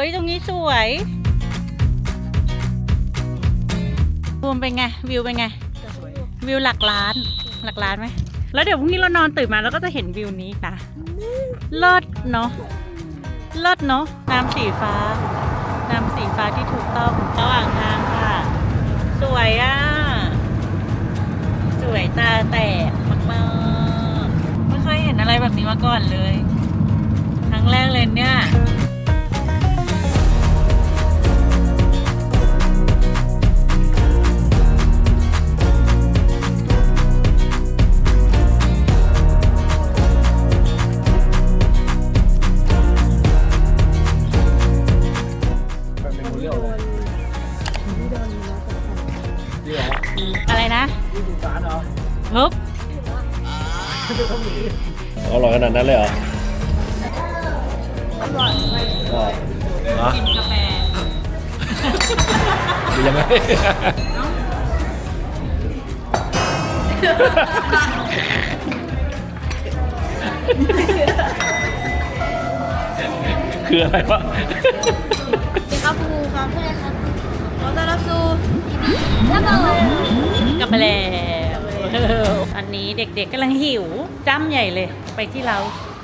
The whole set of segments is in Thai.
้ยตรงนี้สวยภูมิเป็นไง วิวเป็นไง วิวหลักล้าน หลักล้านไหม แล้วเดี๋ยวพรุ่งนี้เรานอนตื่นมาเราก็จะเห็นวิวนี้นะเลิศเนาะเลิศเนาะน้ำสีฟ้า น้ำสีฟ้าที่ถูกต้องระหว่างทางค่ะ สวยอะ สวยตาแตกมากๆไม่เคยเห็นอะไรแบบนี้มาก่อนเลย ครั้งแรกเลยเนี่ย อร่อยขนาดนั้นเลยเหรออร่อยอ๋อกินกาแฟดียังไงคืออะไรวะครับครูครับใช่ครับขอต้อนรับสู่ทีวีแล้วก็กลับมาแล้วอันนี้เด็กๆกำลังหิว จ้ำใหญ่เลย ไปที่เรา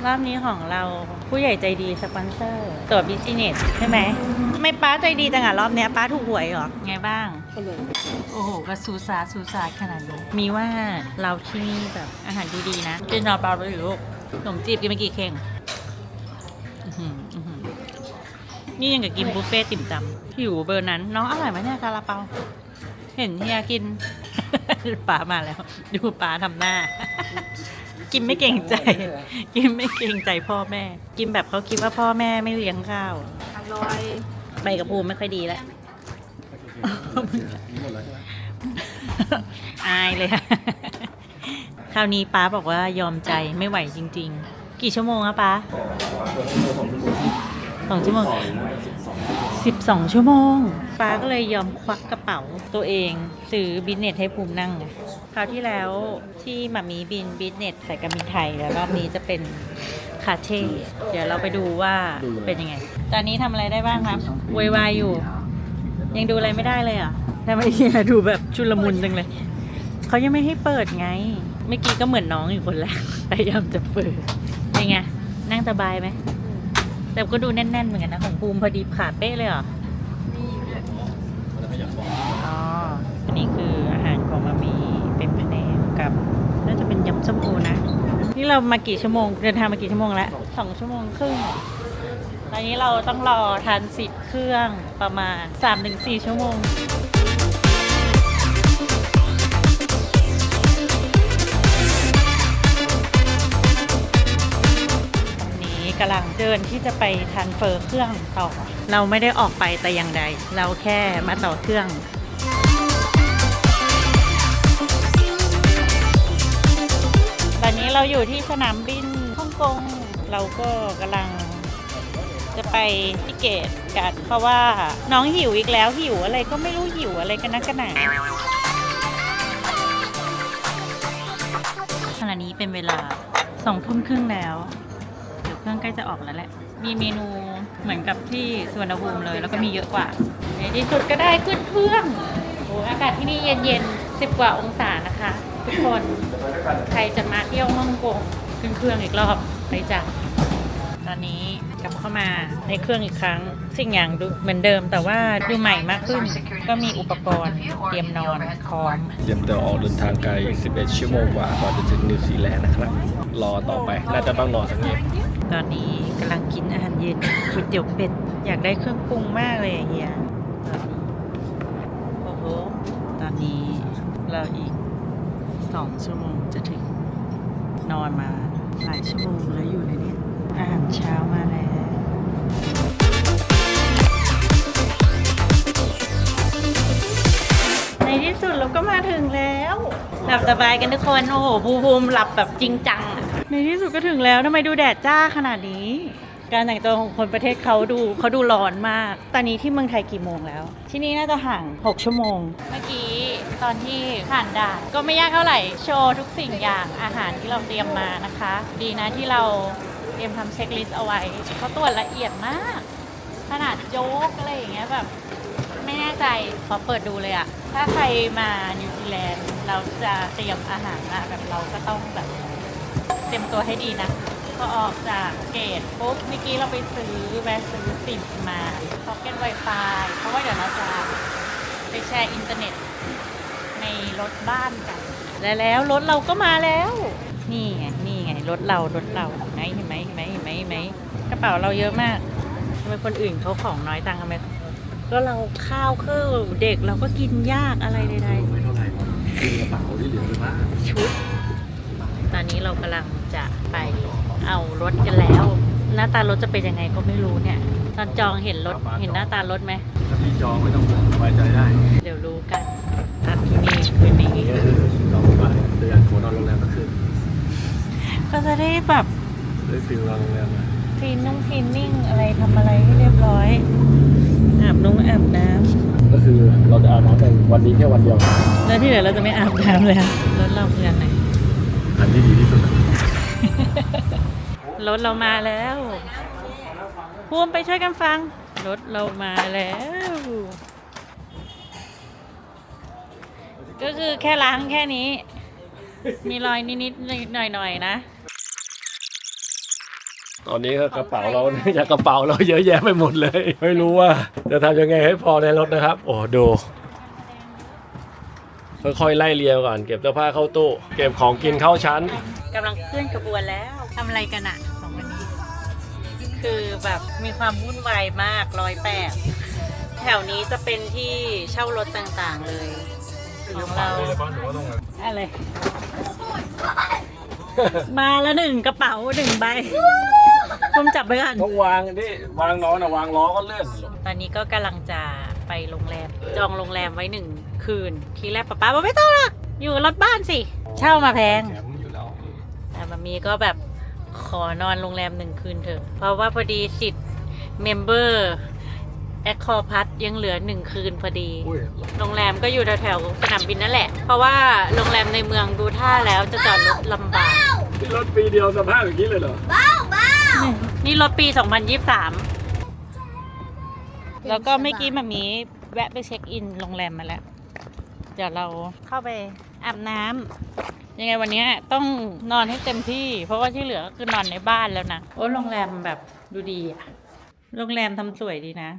รอบนี้ของเราผู้ใหญ่ใจดีสปอนเซอร์ตัวบิสเนสใช่ไหมไม่ป้าใจดีจังอะรอบเนี้ยป้าถูกหวยเหรอ ไงบ้าง โอ้โหก็ซูซาซูซาขนาดนี้มีว่าเราที่นี่แบบอาหารดีๆนะกินนอเปล่าไปอยู่ลูกขนมจีบกินไปกี่เข่งอื้อหืออื้อหือนี่ยังกับกินบุฟเฟ่ต์ติ่มซำหิวเบอร์นั้น น้องอร่อยไหมเนี่ยซาลาเปา เห็นเฮียกินป๋ามาแล้ว ดูป๋าทำหน้า กินไม่เก่งใจ กินไม่เก่งใจพ่อแม่ กินแบบเขาคิดว่าพ่อแม่ไม่เลี้ยงข้าวอร่อยไปกับภูมิไม่ค่อยดีแล้วอายเลยคราวนี้ป้าบอกว่ายอมใจไม่ไหวจริง ๆ กี่ชั่วโมงอะป้า สองชั่วโมงสิบสองชั่วโมงป้าก็เลยยอมควักกระเป๋าตัวเอง ซื้อบิสเนสให้ภูมินั่งไงคราวที่แล้วที่มามีบินบิสเนสใส่การบินไทยแล้วรอบนี้จะเป็นคาเช่เดี๋ยวเราไปดูว่าเป็นยังไง ตอนนี้ทำอะไรได้บ้างครับวยวายอยู่ ยังดูอะไรไม่ได้เลยเหรอะทำไมเฮียดูแบบชุลมุนจังเลยเขายังไม่ให้เปิดไง เมื่อกี้ก็เหมือนน้องอยู่คนแรกพยายามจะเปิดยังไงนั่งสบายไหม แต่ก็ดูแน่น ๆ เหมือนกันนะ ของภูมิพอดีขาเป๊ะเลยเหรออ๋ออันนี้คืออาหารของมามีเป็นพะแนงกับ น่าจะเป็นยำส้มโอนะ นี่เรามากี่ชั่วโมง เดินทางมากี่ชั่วโมงแล้วสองชั่วโมงครึ่งตอนนี้เราต้องรอทานสิทธิ์เครื่องประมาณ 3-4 ชั่วโมง กำลังเดินที่จะไปทานเฟอร์เครื่องต่อ เราไม่ได้ออกไปแต่อย่างใด เราแค่มาต่อเครื่องตอนนี้เราอยู่ที่สนามบินฮ่องกง เราก็กำลังจะไปที่เกตกัน เพราะว่าน้องหิวอีกแล้วหิวอะไรก็ไม่รู้หิวอะไรกันนักกันหนาขณะนี้เป็นเวลาสองทุ่มครึ่งแล้ว รื่องใกล้จะออกแล้วแหละ มีเมนูเหมือนกับที่สวนภูมิเลย แล้วก็มีเยอะกว่าในที่สุดก็ได้ขึ้นเครื่องโอ้อากาศที่นี่เย็นๆ10กว่าองศานะคะ ทุกคนใครจะมาเที่ยวฮ่องกงขึ้นเครื่องอีกรอบไปจ้ะตอนนี้กลับเข้ามาในเครื่องอีกครั้ง สิ่งอย่างดูเหมือนเดิมแต่ว่าดูใหม่มากขึ้น ก็มีอุปกรณ์เตรียมนอนพร้อม เตรียมตัวออกเดินทางไกล 11 ชั่วโมงกว่าก่อนจะถึงนิวซีแลนด์นะครับ รอต่อไป น่าจะต้องรอสักนิด ตอนนี้กำลังกินอาหารเย็นก๋วยเตี๋ยวเป็ด อยากได้เครื่องปรุงมากเลยอะเฮียตอนนี้โอ้โหตอนนี้เราอีกสองชั่วโมงจะถึงนอนมาหลายชั่วโมงแล้วอยู่ในนี้อาหารเช้ามาแล้วในที่สุดเราก็มาถึงแล้ว หลับสบายกันทุกคน โอ้โหภูมิภูมิหลับแบบจริงจัง ในที่สุดก็ถึงแล้วทำไมดูแดดจ้าขนาดนี้ การแต่งตัวของคนประเทศเขาดูเขาดูร้อนมาก ตอนนี้ที่เมืองไทยกี่โมงแล้ว ที่นี่น่าจะห่าง 6 ชั่วโมง เมื่อกี้ตอนที่ผ่านด่านก็ไม่ยากเท่าไหร่โชว์ทุกสิ่งอย่างอาหารที่เราเตรียมมานะคะ ดีนะที่เราเตรียมทำเช็คลิสต์เอาไว้เขาตรวจละเอียดมาก ขนาดโจ๊กอะไรอย่างเงี้ยแบบไม่แน่ใจขอเปิดดูเลยอะถ้าใครมานิวซีแลนด์เราจะเตรียมอาหารมาแบบเราก็ต้องแบบ เตรียมตัวให้ดีนะ พอออกจากเกตปุ๊บเมื่อกี้เราไปซื้อแวะซื้อซิมมาพ็อกเก็ตไวไฟเพราะว่าเดี๋ยวเราจะไปแชร์อินเทอร์เน็ตในรถบ้านกัน และแล้วรถเราก็มาแล้ว นี่ไงนี่ไงรถเรารถเราเห็นไหมเห็นไหมเห็นไหมเห็นไหมเห็นไหมกระเป๋าเราเยอะมากทำไมคนอื่นเขาของน้อยตังค์ทำไมก็เราข้าวคือเด็กเราก็กินยากอะไรใดๆไม่เท่าไหร่กินกระเป๋าที่เหลือเลยว่าชุด ตอนนี้เรากำลัง จะไปเอารถกันแล้ว หน้าตารถจะเป็นยังไงก็ไม่รู้เนี่ย ตอนจองเห็นรถเห็นหน้าตารถไหมถ้าพี่จองไม่ต้องห่วงสบายใจได้ เดี๋ยวรู้กันพักที่นี่คืนนี้นี่ก็คือจองไปเดือนหัวนอนโรงแรมก็คือก็จะได้แบบได้ฟิลโรงแรมอะคลีนนุ่งคลีนนิ่งอะไรทำอะไรให้เรียบร้อยอาบนุ่งอาบน้ก็คือเราจะอาบน้ำกันวันนี้แค่วันเดียวำแล้วที่เหลือเราจะไม่อาบน้ำเลยค่ะรถเราเพื่อนไหนอันที่ดีที่สุดอะ รถเรามาแล้วพูมไปช่วยกันฟัง รถเรามาแล้ว ก็คือแค่ล้างแค่นี้ มีรอยนิดๆหน่อยๆนะ ตอนนี้ก็กระเป๋าเราอยากกระเป๋าเราเยอะแยะไปหมดเลย ไม่รู้ว่าจะทำยังไงให้พอในรถนะครับ โอ้ดู ค่อยๆไล่เรียวก่อน เก็บเสื้อผ้าเข้าตู้ เก็บของกินเข้าชั้น กำลังเคลื่อนกระบวนแล้วทำอะไรกันอะสองวันนี้ คือแบบมีความวุ่นวายมากร้อยแปดแถวนี้จะเป็นที่เช่ารถต่างๆเลยของเราอะไร มาแล้วหนึ่งกระเป๋าหนึ่งใบคุมจับไปก่อนต้องวางดิวางล้อนะวางล้อก็เลื่อนตอนนี้ก็กำลังจะ ไปโรงแรม จองโรงแรมไว้หนึ่งคืน ทีแรกป๊าป๊าบอกไม่ต้องหรอกอยู่รถบ้านสิ เช่ามาแพง แถมอยู่แล้วแต่มามีก็แบบขอนอนโรงแรมหนึ่งคืนเถอะ เพราะว่าพอดีสิทธิ์เมมเบอร์แอคคอพัทยังเหลือหนึ่งคืนพอดี อุ้ยโรงแรมก็อยู่แถวๆสนามบินนั่นแหละ เพราะว่าโรงแรมในเมืองดูท่าแล้วจะจอดรถลำบากนี่รถปีเดียวสภาพอย่างนี้เลยเหรอ นี่รถปี 2023 แล้วก็เมื่อกี้มามีแวะไปเช็คอินโรงแรมมาแล้ว เดี๋ยวเราเข้าไปอาบน้ำยังไงวันเนี้ยต้องนอนให้เต็มที่ เพราะว่าที่เหลือก็คือนอนในบ้านแล้วนะ โอ้โรงแรมแบบดูดีอะโรงแรมทำสวยดีนะ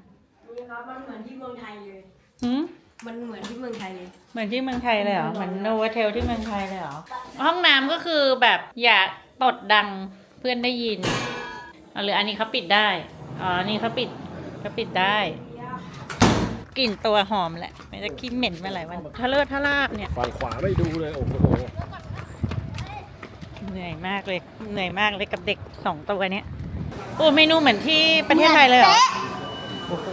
นี่ครับมันเหมือนที่เมืองไทยเลยหืมมันเหมือนที่เมืองไทยเลย เหมือนที่เมืองไทยเลยเหรอ เหมือนโนวเทลที่เมืองไทยเลยเหรอ ห้องน้ำก็คือแบบอย่าตดดังเพื่อนได้ยินเอาหรืออันนี้เขาปิดได้ อ๋อ นี่เขาปิด เขาปิดได้ กลิ่นตัวหอมแหละ ไม่จะขี้เหม็นมาหลายวันทะเลอะทะลาบเนี่ย ฝั่งขวาไม่ดูเลยโอ้โหเหนื่อยมากเลย เหนื่อยมากเลยกับเด็กสองตัวเนี้ยโอ้เมนูเหมือนที่ประเทศไทยเลยเหรอโอ้โห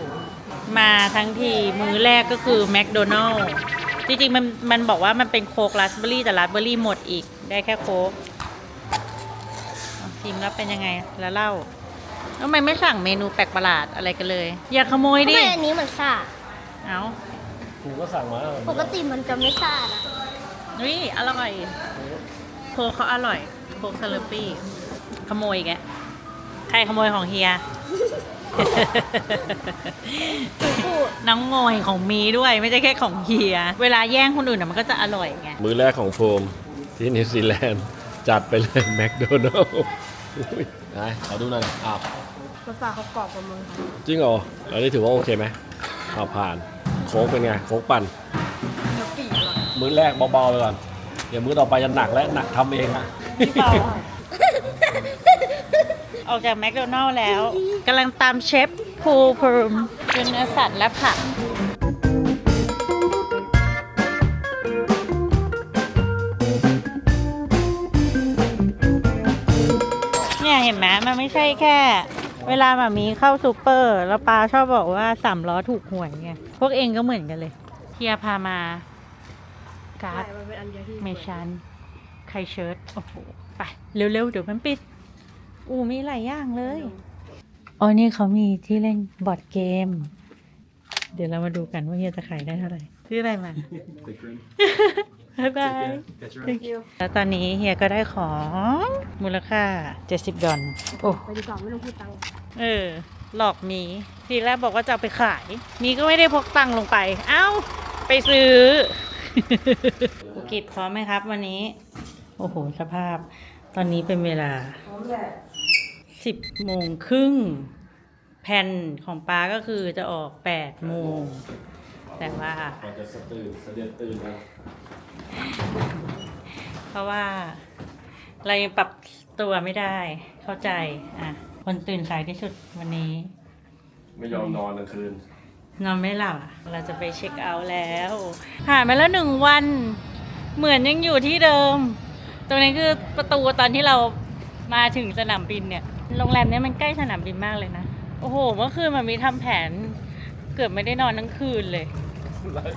มาทั้งทีมื้อแรกก็คือแมคโดนัลล์จริงๆมันมันบอกว่ามันเป็นโค้กราสเบอร์รี่แต่ราสเบอร์รี่หมดอีกได้แค่โค้กเอาชิมแล้วเป็นยังไงแล้วเล่า ทำไมไม่สั่งเมนูแปลกประหลาดอะไรกันเลย อย่าขโมยทำดิ ไมอันนี้มันซ่าเอากูก็สั่งมาปกติมันจะไม่ซ่านะนี่อร่อย โค้กเขาอร่อย โค้กซาลปี้ ขโมยอีกแกใครขโมยของเฮียพูดน้องโงยของมีด้วยไม่ใช่แค่ของเฮีย เวลาแย่งคนอื่นน่ะมันก็จะอร่อยไง มือแรกของโฟมที่นิวซีแลนด์จัดไปเลยแมคโดนัลล์ ไหนขอดูหน่อยอ้าวรสชาติเขากรอบกว่าเมืองไทยจริงเหรออันนี้ถือว่าโอเคไหมเอาผ่าน โค้กเป็นไง โค้กปั่น เนื้อปีกอะมื้อแรกเบาๆไปก่อน เดี๋ยวมื้อต่อไปจะหนักและหนักทำเองอะพี่เปาออกจากแมคโดนัลล์แล้วกำลังตามเชฟพูพรมเป็นเนื้อสัตว์และผัก เนี่ยเห็นไหมมันไม่ใช่แค่ เวลาแบบมีเข้าซูเปอร์ แล้วปาชอบบอกว่าสามล้อถูกหวยไงพวกเองก็เหมือนกันเลยเฮียพามา การ์ดใช่มันเป็นอันเดียวที่เมชันไคเชิร์ตโอ้โหไป เร็วๆ เดี๋ยวมันปิด อูมีหลายอย่างเลย อ๋อ นี่เขามีที่เล่นบอร์ดเกม เดี๋ยวเรามาดูกันว่าเฮียจะขายได้เท่าไหร่ ซื้ออะไรมา บ๊ายบาย Thank you แล้วตอนนี้เฮียก็ได้ของมูลค่า 70 ดอลลาร์โอ้ ไปดีกว่าไม่ต้องพูดตังค์เออ หลอกมี ทีแรกบอกว่าจะเอาไปขายมีก็ไม่ได้พกตังค์ลงไป เอ้า ไปซื้อภูกิจพร้อมไหมครับวันนี้ โอ้โห สภาพ ตอนนี้เป็นเวลา สิบโมงครึ่งแผ่นของป้าก็คือจะออกแปดโมง แต่ว่า ก่อนจะสะตื่นสะเดือนตื่นแล้ว เพราะว่าเรายังปรับตัวไม่ได้เข้าใจ อะ คนตื่นสายที่สุดวันนี้ ไม่ยอมนอนกลางคืน นอนไม่หลับอะเราจะไปเช็คเอาท์แล้วผ่านมาแล้วหนึ่งวัน เหมือนยังอยู่ที่เดิม ตรงนี้คือประตูตอนที่เรามาถึงสนามบินเนี่ย โรงแรมเนี้ยมันใกล้สนามบินมากเลยนะ โอ้โห เมื่อคืนมันมีทำแผน เกือบไม่ได้นอนทั้งคืนเลย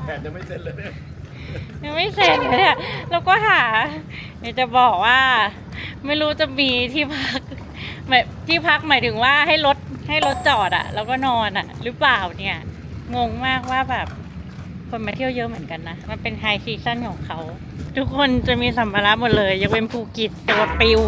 แผนจะไม่เสร็จเลยเนี่ ยังไม่เสร็จเลยเนี่ยเราก็หาเดี๋ยวจะบอกว่า ไม่รู้จะมีที่พักหมายที่พักหมายถึงว่าให้รถให้รถจอดอะแล้วก็นอนอะหรือเปล่าเนี่ย งงมากว่าแบบ คนมาเที่ยวเยอะเหมือนกันนะ มันเป็นไฮซีซั่นของเขา ทุกคนจะมีสัมภาระหมดเลยยกเว้นภูกิจตัวปิว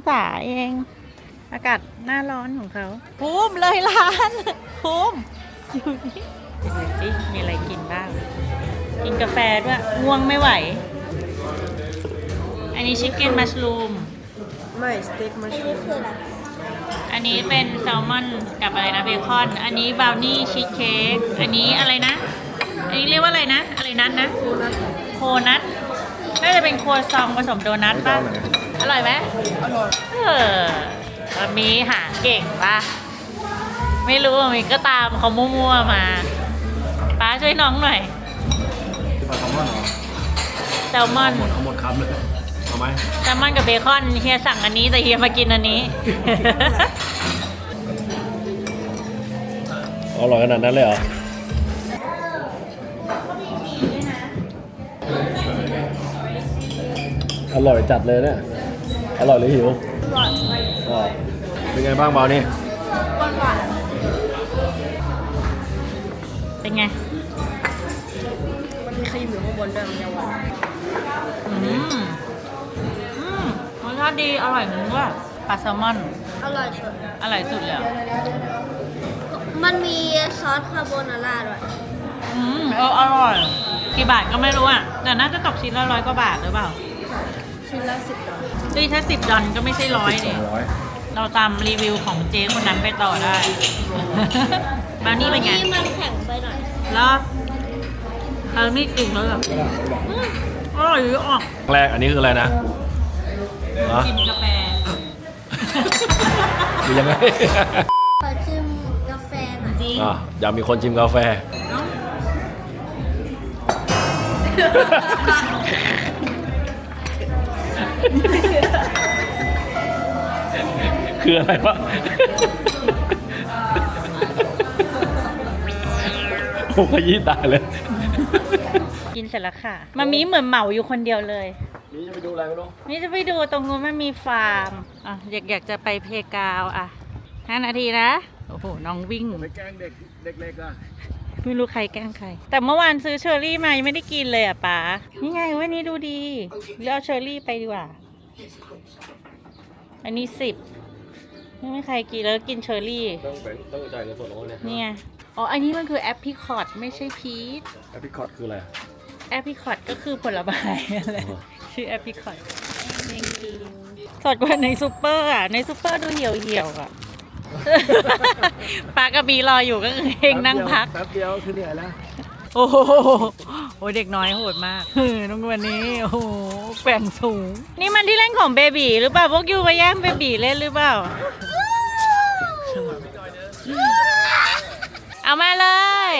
องศาเอง อากาศหน้าร้อนของเขาภูมิเลยร้านภูมิอยู่นี่ดูสิมีอะไรกินบ้าง กินกาแฟด้วยง่วงไม่ไหว อันนี้ชิคเก้นมัชรูมไม่สเต็กมัชรูมอันนี้เป็นแซลมอนกับอะไรนะเบคอน อันนี้บราวนี่ชีสเค้ก อันนี้อะไรนะ อันนี้เรียกว่าอะไรนะ อะไรนัทนะ โคนัทน่าจะเป็นโครัวซองผสมโดนัทป่ะ อร่อยไหมอร่อย เออมันมีหาเก่งป่ะ ไม่รู้อะมีก็ตามเขามั่วๆมา ป้าช่วยน้องหน่อยที่ปลาแซลมอนเหรอแซลมอน หมดเอาหมดคำเลยเอาไหมแซลมอนกับเบคอนเฮียสั่งอันนี้แต่เฮียมากินอันนี้ อร่อยขนาดนั้นเลยเหรอ ร่อยจัดเลยเนี่ย อร่อยหรือหิวอ๋อเป็นไงบ้างเบานี่เป็นไง มันมีครีมอยู่ข้างบนด้วยมันจะหวานอืมอืมรสชาติดี อร่อยเหมือนว่าปลาแซลมอน อร่อยสุดอร่อยสุดเลยอะมันมีซอสคาโบนาร่าด้วย อืมเอออร่อย กี่บาทก็ไม่รู้อะ แต่น่าจะตกชิ้นละร้อยกว่าบาทหรือเปล่า ชิ้นละสิบดอลลาร์ดีถ้าสิบดอนก็ไม่ใช่ร้อยสเนี่อยงร้อยเราตามรีวิวของเจ๊คนนั้นไปต่อได้ บราวนี่เป็นไงนี่มันแข็งไปหน่อยแล้วเออนี่จริงเลยอะอืมอร่อยออกแรกอันนี้คืออะไรนะฮะกินกาแฟ คือยังไง ขอชิมกาแฟหน่อยจริงอะอยากมีคนชิมกาแฟเอ้า คืออะไรวะผมขยี้ตายเลย กินเสร็จแล้วค่ะมามีเหมือนเหมาอยู่คนเดียวเลย นี่จะไปดูอะไรไม่รู้นี่จะไปดูตรงนู้นมันมีฟาร์มอะอยากอยากจะไปเพกาวอะห้านาทีนะ โอ้โห น้องวิ่ง ไปแกล้งเด็กเด็กเล็กอะ ไม่รู้ใครแกล้งใคร แต่เมื่อวานซื้อเชอร์รี่มายังไม่ได้กินเลยอะป๋านี่ไงวันนี้ดูดีเลือกเอาเชอร์รี่ไปดีกว่า อันนี้สิบไม่มีใครกินแล้วกินเชอร์รี่ ต้องแบ่งต้องจ่ายเงินสดลงเนี่ยนี่ไงอ๋อ อันนี้มันคือแอปพิคอตไม่ใช่พีชแอปพลิคอตคืออะไรแอปพิคอตก็คือผลไม้อะไรอ๋อชื่อแอปพิคอตสดกว่าในซูเปอร์อะในซูเปอร์ดูเหี่ยวเหี่ยวๆอะ ปากับบีรออยู่ก็คือเองนั่งพัก แป๊บเดียวคือเหนื่อยแล้วโอ้โหโอ้ยเด็กน้อยโหดมากเฮ้ยน้องวันนี้ โอ้โหแกว่งสูง นี่มันที่เล่นของเบบีหรือเปล่า พวกยูไปแย่งเบบีเล่นหรือเปล่า เอามาเลย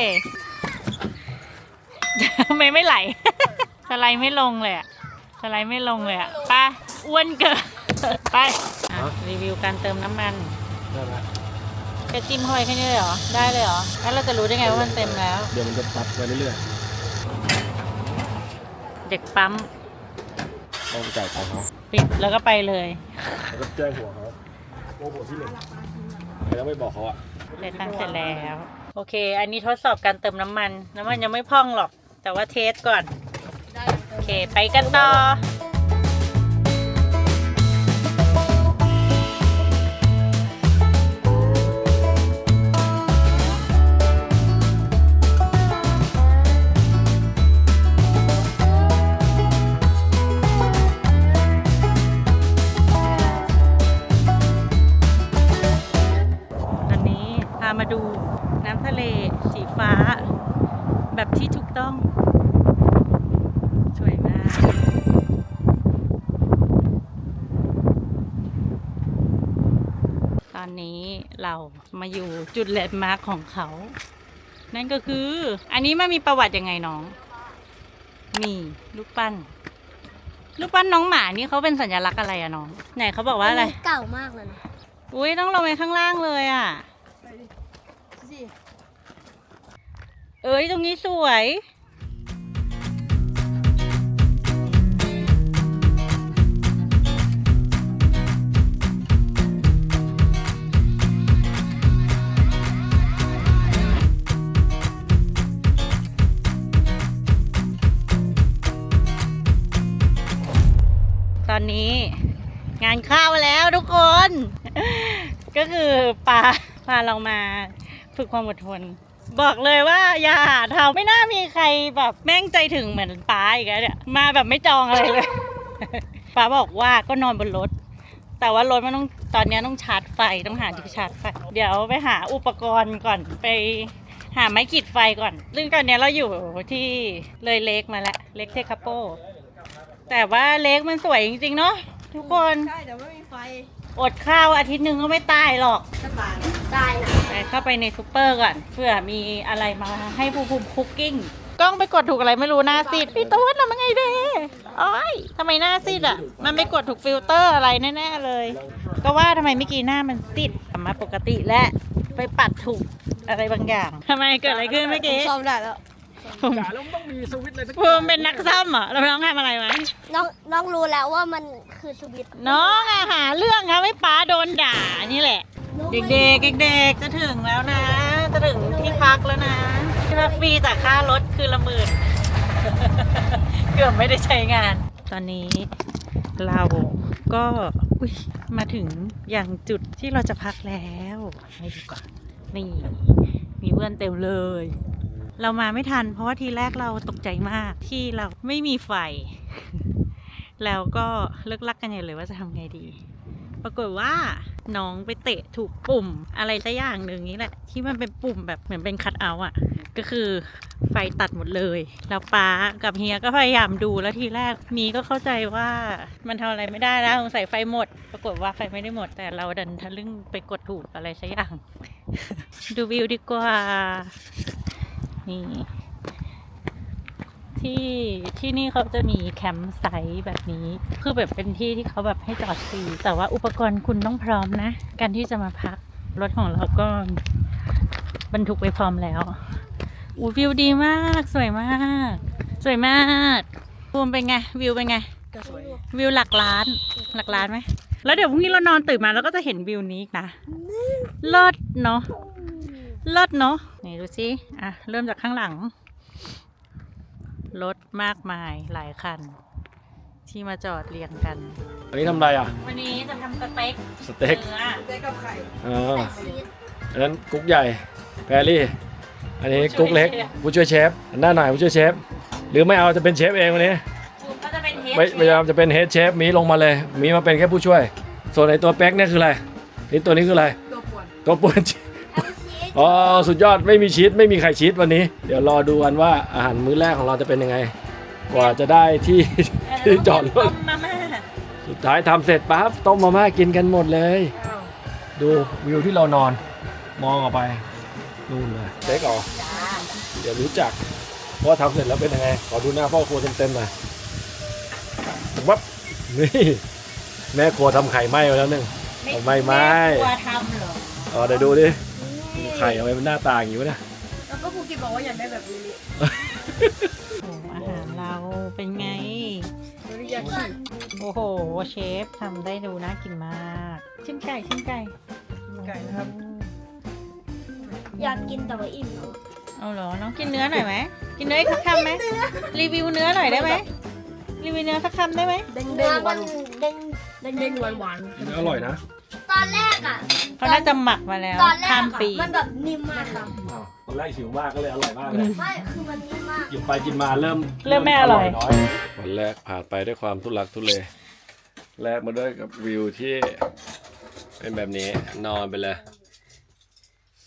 ทำไมไม่ไหล สไลด์ไม่ลงเลยอะสไลด์ไม่ลงเลยอะไปอ้วนเกินไปอะรีวิวการเติมน้ำมัน ได้ไหมแค่จิ้มเข้าไปแค่นี้เลยเหรอ ได้เลยเหรอ แล้วเราจะรู้ได้ไงว่ามันเต็มแล้ว เดี๋ยวมันจะปรับไปเรื่อยเด็กปั๊มๆต้องจ่ายตังค์เขาปิดแล้วก็ไปเลย แล้วก็แจ้งหัวเขาโอ้โหที่หนึ่งแล้วไม่บอกเขาอะเสร็จตั้งเสร็จแล้ว โอเค อันนี้ทดสอบการเติมน้ำมัน น้ำมันยังไม่พองหรอก แต่ว่าเทสก่อน โอเค ไปกันต่ออั มาอยู่จุดแลนด์มาร์คของเขา นั่นก็คือ อันนี้มันมีประวัติยังไงน้อง นี่ลูกปั้น ลูกปั้นน้องหมานี่เขาเป็นสัญลักษณ์อะไรอะน้อง ไหนเขาบอกว่าอะไร นนี้เก่ามากเลยนะอุ้ยต้องลงไปข้างล่างเลยอะสิเอ้ยตรงนี้สวย อนนี้ งานข้าวแล้วทุกคน ก็คือปาพาเรามาฝึกความอดทน บอกเลยว่าอย่าหาทำไม่น่ามีใครแบบแม่งใจถึงเหมือนป้าอีกแล้วเนี่ยมาแบบไม่จองอะไรเลยป้าบอกว่าก็นอนบนรถ แต่ว่ารถมันต้องตอนนี้ต้องชาร์จไฟต้องหาที่ชาร์จไฟ เดี๋ยวไปหาอุปกรณ์ก่อนไปหาไม้ขีดไฟก่อน ซึ่งตอนเนี้ยเราอยู่ที่เลยเล็กมาแล้ว เล็กเทคาโป แต่ว่าเล็กมันสวยจริงๆเนาะทุกคนใช่แต่ไม่มีไฟ อดข้าวอาทิตย์หนึ่งก็ไม่ตายหรอกสบายได้นะไปเข้าไปในซูเปอร์ก่อนเพื่อมีอะไรมาให้ภูภูมิคุกกิ้งกล้องไปกดถูกอะไรไม่รู้หน้าซีดพี่ตูนทำยังไงเด้โอ้ยทำไมหน้าซีดอะ มันไม่กดถูกฟิลเตอร์อะไรแน่ๆเลย ก็ว่าทำไมเมื่อกี้หน้ามันซีดกลับมาปกติและไปปัดถูกอะไรบางอย่างทำไมเกิดอะไรขึ้นเมื่อกี้ซ่อมได้แล้วภูมิ จ่ายแล้วมันต้องมีสวิตช์อะไรสักภูมิเป็นนักซ่อมเหรอเราน้องทำอะไรไว้น้องน้องรู้แล้วว่ามันคือสวิตช์น้องอะหาเรื่องครับให้ป้าโดนด่านี่แหละ เด็กๆเด็กๆจะถึงแล้วนะ จะถึงที่พักแล้วนะที่พักฟรีแต่ค่ารถคือละหมื่น เกือบไม่ได้ใช้งาน ตอนนี้เราก็อุ๊ยมาถึงอย่างจุดที่เราจะพักแล้ว ให้ดูก่อนนี่ มีเพื่อนเต็มเลย เรามาไม่ทัน เพราะว่าทีแรกเราตกใจมากที่เราไม่มีไฟ แล้วก็เลิกลักกันใหญ่เลยว่าจะทำไงดี ปรากฏว่าน้องไปเตะถูกปุ่มอะไรสักอย่างหนึ่งนี้แหละ ที่มันเป็นปุ่มแบบเหมือนเป็นคัทเอาอะก็คือไฟตัดหมดเลย แล้วป้ากับเฮียก็พยายามดูแล้วทีแรกมีก็เข้าใจว่ามันทำอะไรไม่ได้แล้วสงสัยไฟหมด ปรากฏว่าไฟไม่ได้หมด แต่เราดันทะลึ่งไปกดถูกอะไรสักอย่าง ดูวิวดีกว่า นี่ที่ที่นี่เขาจะมีแคมป์ไซต์แบบนี้ คือแบบเป็นที่ที่เขาแบบให้จอดฟรีแต่ว่าอุปกรณ์คุณต้องพร้อมนะ การที่จะมาพักรถของเราก็บรรทุกไปพร้อมแล้วอูวิวดีมาก สวยมาก สวยมากภูมิเป็นไง วิวเป็นไง ก็สวย วิวหลักล้าน หลักล้านไหม แล้วเดี๋ยวพรุ่งนี้เรานอนตื่นมาเราก็จะเห็นวิวนี้อีกนะเลิศเนาะ เลิศเนาะนี่ดูสิอะเริ่มจากข้างหลัง รถมากมายหลายคัน ที่มาจอดเรียงกัน อันนี้ทำอะไรอะ วันนี้จะทำสเต็กสเต็กเนื้อเจ๊กับไข่อ่าอันนั้นกุ๊กใหญ่แพรรี่ อันนี้กุ๊กเล็กผู้ช่วยเชฟอันหน้าหน่อยผู้ช่วยเชฟ หรือไม่เอาจะเป็นเชฟเองวันนี้คุณก็จะเป็นเฮดไม่พยายามจะเป็นเฮดเชฟมีลงมาเลย มีมาเป็นแค่ผู้ช่วย ส่วนไอตัวแป๊กเนี่ยคืออะไรนี่ตัวนี้คืออะไร ตัวป่วนตัวป่วนเอาชีสอ๋อสุดยอดไม่มีชีสไม่มีไข่ชีสวันนี้ เดี๋ยวรอดูกันว่าอาหารมื้อแรกของเราจะเป็นยังไง กว่าจะได้ที่ ที่จอดรถมาม่าสุดท้ายทำเสร็จปั๊บต้มมาม่ากินกันหมดเลยดูวิวที่เรานอน มองออกไปนู่นเลยเด็กออกเดี๋ยวรู้จักว่าทำเสร็จแล้วเป็นยังไง ขอดูหน้าพ่อครัวเต็มๆหน่อยวับนี่แม่ครัวทำไข่ไหม้ไว้แล้วหนึ่งเอาไม่ไม่ กลัวทำเหรอ อ๋อเดี๋ยวดูดิ ไข่เอาไว้เป็นหน้าตาอย่างนี้วะเนี่ยแล้วก็ภูกิบอกว่าอยากได้แบบนี้โอ้อาหารเราเป็นไง โดริยากิโอ้โห เชฟทำได้ดูน่ากินมาก ชิมไก่ ชิมไก่ไก่นะครับ อยากกินแต่ว่าอิ่มแล้วเอาเหรอ น้องกินเนื้อหน่อยไหม กินเนื้ออีกสักคำไหม รีวิวเนื้อหน่อยได้ไหม รีวิวเนื้อสักคำได้ไหม เด้งเนื้เด้องหมัวานนเด้งเด้งเด้งหวานหวานอร่อยนะ ตอนแรกอะเขาน่าจะหมักมาแล้วตอนแรกข้ามอะปี มันแบบนิ่มมากครับอ้าวตอนแรกหิวมากก็เลยอร่อยมากเลยไม่คือมันนิ่มมาก กินไปกินมาเริ่มเริ่มไม่อร่อย น้อยวันแรกผ่านไปด้วยความทุลักทุเลแรกมาด้วยกับวิวที่ เป็นแบบนี้นอนไปเลย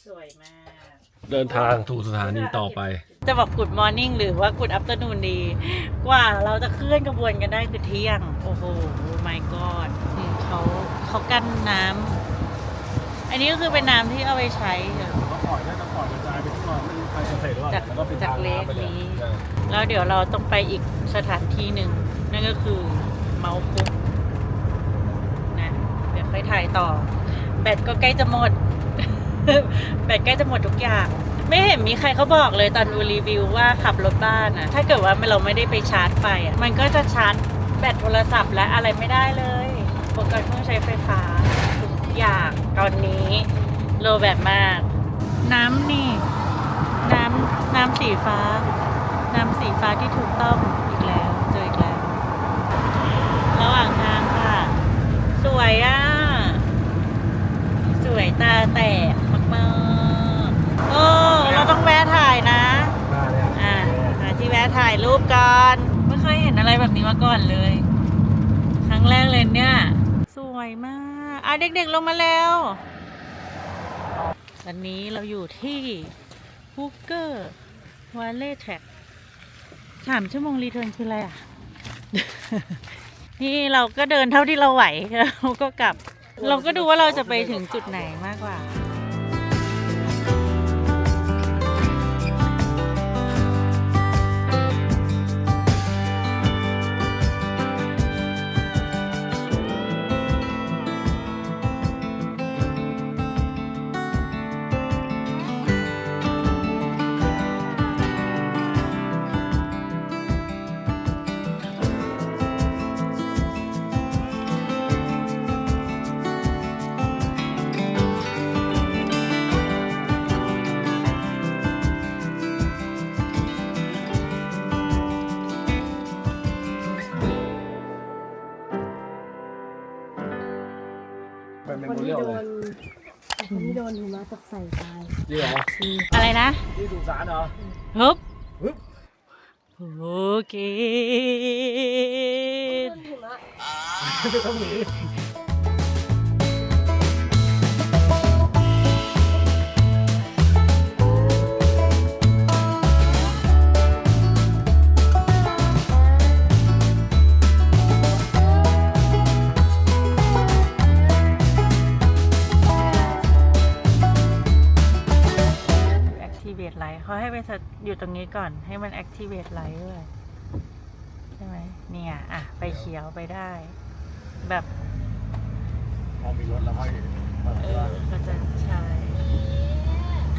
สวยมาก เดินทางถูกสถานีต่อไป จะบอก Good Morning หรือว่า Good Afternoon ดี กว่าเราจะเคลื่อนกระบวนกันได้คือเที่ยง โอ้โห my god อืมเขา เขากั้นน้ำอันนี้ก็คือเป็นน้ำที่เอาไปใช้เหรอก็ปล่อยน่าจะปล่อยกระจายไปทั่วไม่รู้ใครจะเสร็จหรือเปล่าจากแล้วก็เป็นจากทางเลคน้ำไปเลยนี้ใช่แล้วเดี๋ยวเราต้องไปอีกสถานที่หนึ่ง นั่นก็คือเมาคุกนะเดี๋ยวค่อยถ่ายต่อ แบตก็ใกล้จะหมด แบตใกล้จะหมดทุกอย่าง ไม่เห็นมีใครเขาบอกเลยตอนดูรีวิวว่าขับรถบ้านอะถ้าเกิดว่าเราไม่ได้ไปชาร์จไฟอะมันก็จะชาร์จแบตโทรศัพท์และอะไรไม่ได้เลยอุ ปกรณ์เครื่องใช้ไฟฟ้า ทุกอย่างตอนนี้โลแบตมาก น้ำนี่ น้ำน้ำสีฟ้า น้ำสีฟ้าที่ถูกต้องอีกแล้วเจออีกแล้ว ระหว่างทางค่ะ สวยอะ สวยตาแตกมากๆโอ้เราต้องแวะถ่ายนะหน้าเนี่ยอ่าหาที่แวะถ่ายรูปก่อน ไม่เคยเห็นอะไรแบบนี้มาก่อนเลย ครั้งแรกเลยเนี่ย สวยมาก อะเด็กๆลงมาแล้ว วันนี้เราอยู่ที่ฮูเกอร์วาเล่แท็กสามชั่วโมงรีเทิร์นคืออะไรอะ นี่เราก็เดินเท่าที่เราไหวเราก็กลับ เราก็ดูว่าเราจะไปถึงจุดไหนมากกว่า โมเรีที่ยลโดเลยนคนที่โดนหิมะตกใส่ตายจริงเหรออะไรนะที่สุสานเหรอฮึบฮึบโอเคไม่ต้องหนี อยู่ตรงนี้ก่อน ให้มัน activate light ด้วยใช่ไหมเนี่ย อะ ไปเขียวไปได้ แบบ พอมีรถแล้วค่อยเปิดเอว่าอก็จะใช่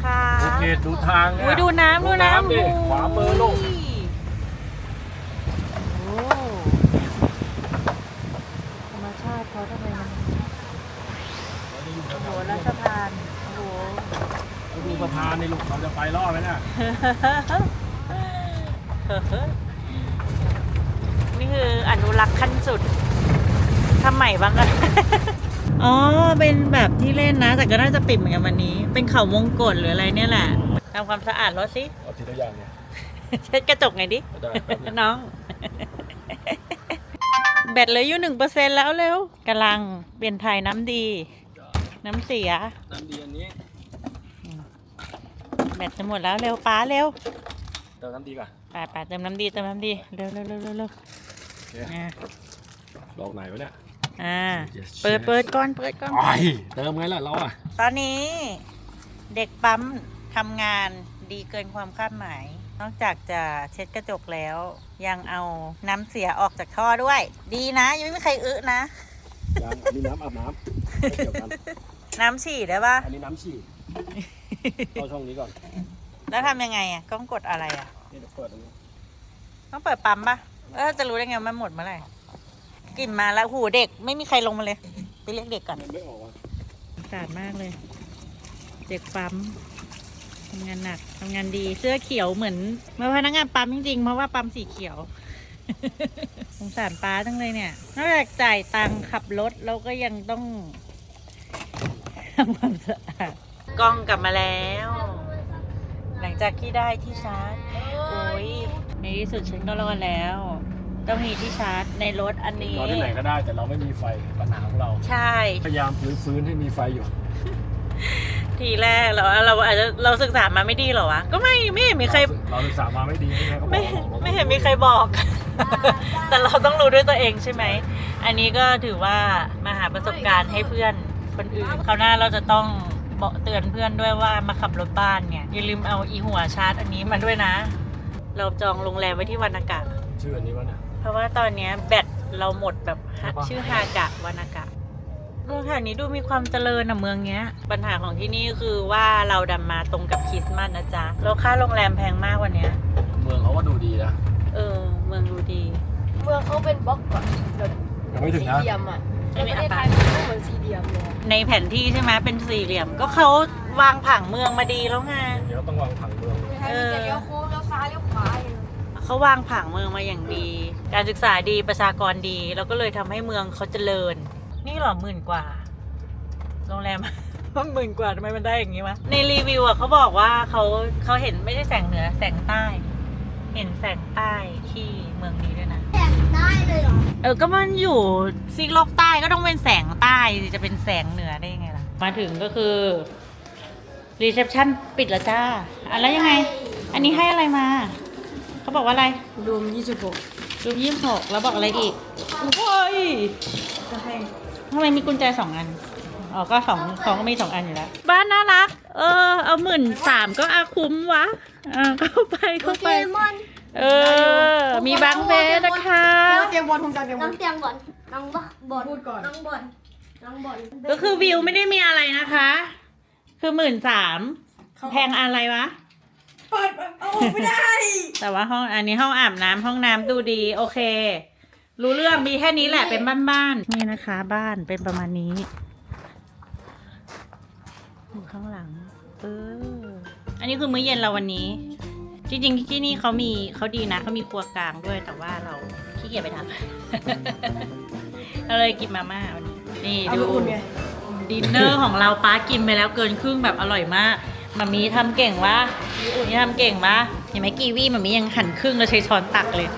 ค่ะโอเคดูทางอุ้ยดูน้ำดูน้ำดิขวามือลูก โอ้ธรรมชาติเขาทำไมมันโอ้โหแล้วสะพาน โอ้โห ดูสะ พานในลูกเราจะไปรอดไหมเนี่ยนี่คืออนุรักษ์ขั้นสุดทำใหม่บ้างอะอ๋อ เป็นแบบที่เล่นนะ แต่ก็น่าจะปิดเหมือนกันวันนี้ เป็นเขาวงกตหรืออะไรเนี่ยแหละทำความสะอาดรถสิเอาทีละอย่างเนี่ยเช็ดกระจกไงดิได้แป๊บนึงน้อง แบตเหลืออยู่หนึ่งเปอร์เซ็นแล้วเร็วกำลังเปลี่ยนถ่ายน้ำดี น้ำเสีย น้ำดีอันนี้แบ ตจะหมดแล้วเร็วป้าเร็วเติมน้ำดีก่อนป้าป้าเติมน้ำดีเติมน้ำดีเร็วเร็วเร็วเร็วเร็วโอเคอ่าดอกไหนวะเนี่ยอ่า Yes, เปิด yes เปิดก่อนเปิดก่อนไอเติมไงล่ะเราอะตอนนี้เด็กปั๊มทำงานดีเกินความคาดหมาย นอกจากจะเช็ดกระจกแล้ว ยังเอาน้ำเสียออกจากท่อด้วย ดีนะยังไม่มีใครอึนะ ยังอันนี้น้ำอาบน้ำไม่เกี่ยวกันน้ำฉี่ได้ปะอันนี้น้ำฉี่ เข้าช่องนี้ก่อนแล้วทำยังไงอะต้องกดอะไรอะ นี่เดี๋ยวเปิดอันนี้ต้องเปิดปั๊มปะแล้วจะรู้ได้ไงว่ามันหมดเมื่อไหร่กลิ่นมาแล้วหูเด็กไม่มีใครลงมาเลย ไปเรียกเด็กก่อนมันไม่ออกอะสาดมากเลย เด็กปั๊มทำงานหนักทำงานดีเสื้อเขียวเหมือนเหมื่อนพนักงานปั๊มจริงๆเพราะว่าปั๊มสีเขียว สงสารป้าจังเลยเนี่ยนอกจากจ่ายตังค์ขับรถแล้วก็ยังต้องทำความสะอาด กล้องกลับมาแล้ว หลังจากที่ได้ที่ชาร์จโอ้ยในที่สุดฉันก็รอดแล้ว ต้องมีที่ชาร์จในรถอันนี้นอนที่ไหนก็ได้แต่เราไม่มีไฟปัญหาของเรา ใช่ พยายามฟื้นฟื้นให้มีไฟอยู่ ทีแรกเราเราอาจจะเราศึกษามาไม่ดีเหรอวะ ก็ไม่ไม่เห็นมีใคร เราศึกษามาไม่ดีไม่ใช่เขาบอไม่กเราไม่เห็นมีใครบอก แต่เราต้องรู้ด้วยตัวเองใช่ไหม อันนี้ก็ถือว่ามาหาประสบการณ์ให้เพื่อนคนอื่นคราวหน้าเราจะต้อง บอกเตือนเพื่อนด้วยว่ามาขับรถบ้านเนี่ยอย่าลืมเอาอีหัวชาร์จอันนี้มาด้วยนะ เราจองโรงแรมไว้ที่วรรณกะ ชื่ออันนี้วะเนี่ย เพราะว่าตอนเนี้ยแบตเราหมดแบบฮะใช่ปะชื่อฮากะวรรณกะเมืองแถวนี้ดูมีความเจริญอะเมืองเนี้ย ปัญหาของที่นี่คือว่าเราดันมาตรงกับคริสต์มาสนะจ๊ะแล้วค่าโรงแรมแพงมากวันเนี้ย เมืองเขาก็ดูดีนะ เออ เมืองดูดี เมืองเขาเป็นบล็อกก่อนแบบยังไม่ถึงสี่นะ เหลี่ยมอะ อัในนปนี้ระเทศไทอะยมันก็เหมือนสี่เหลี่ยมเลยในแผนที่ใช่ไหมเป็นสี่เหลี่ยม ก็เขาวางผังเมืองมาดีแล้วไง เดี๋ยวต้องวางผังเมืองในไทยมีแต่เลี้ยวโค้งเลี้ยวซ้ายเลี้ยวขวาอย่างเงี้ยเขาวางผังเมืองมาอย่างดี การศึกษาดีประชากรดี แล้วก็เลยทำให้เมืองเขาเจริญ นี่เหรอหมื่นกว่า โรงแรมว่าหมื่นกว่าทำไมมันได้อย่างนี้วะ ในรีวิวอะเขาบอกว่าเขาเขาเห็นไม่ได้แสงเหนือแสงใต้ เห็นแสงใต้ที่เมืองนี้ด้วยนะแต่ง ได้เลยเหรอเออ ก็มันอยู่ซีกโลกใต้ก็ต้องเป็นแสงใต้สิจะเป็นแสงเหนือได้ยังไงล่ะ มาถึงก็คือรีเซพชันปิดแล้วจ้าอะแล้วยังไง อันนี้ให้อะไรมา เขาบอกว่าอะไรรวมยี่สิบหกรูปยี่สิบหกแล้วบอกอะไรอีกโอ้ยจะให้ทำไมมีกุญแจสองอัน อ๋อ ก็สองสองก็มีสองอันอยู่แล้ว บ้านน่ารัก เออ เอาหมื่นสามก็อาคุ้มวะ อ่าเข้าไปโปเข้าเกไป มอน เออ มีบางเบสนะคะ เตรียมบอลทงการเตรียมบน้ออลงเตียงบอลน้องบอลบอลพูดก่อน น้องบอลน้องบอลก็คือวิวไม่ได้มีอะไรนะคะ คือหมื่นสามแพงอะไรวะ เปิดเอาออกไม่ได้แต่ว่าห้องอันนี้ห้องอาบน้ำห้องน้ำดูดีโอเค รู้เรื่องมีแค่นี้แหละเป็นบ้านๆนี่นะคะ บ้านเป็นประมาณนี้อยู่ข้างหลังเอออันนี้คือมื้อเย็นเราวันนี้ จริงๆที่นี่เขามีเขาดีนะเขามีครัวกลางด้วยแต่ว่าเราขี้เกียจไปทำ เราเลยกินมาม่าวันนี้นี่เอาดูมาอุ่นไงดินเนอร์ของเราป้ากินไปแล้วเกินครึ่งแบบอร่อยมากมามีทำเก่งวะมามีทำเก่งวะเห็นไหมกีวีมามียังหั่นครึ่งแล้วใช้ช้อนตักเลย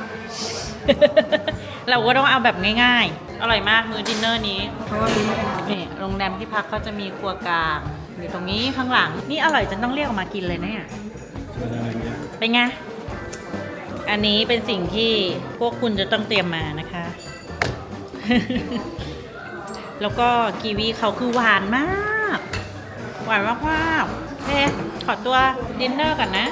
เราก็ต้องเอาแบบง่าย ๆ อร่อยมากมื้อดินเนอร์นี้ เพราะว่ามีไม่ได้นี่โรงแรมที่พักเขาจะมีครัวกลางอยู่ตรงนี้ข้างหลัง นี่อร่อยจนต้องเรียกออกมากินเลยนะเนี่ย เป็นไง อันนี้เป็นสิ่งที่พวกคุณจะต้องเตรียมมานะคะ แล้วก็กีวีเขาคือหวานมาก หวานมากๆโอเคขอตัวดินเนอร์ก่อนนะ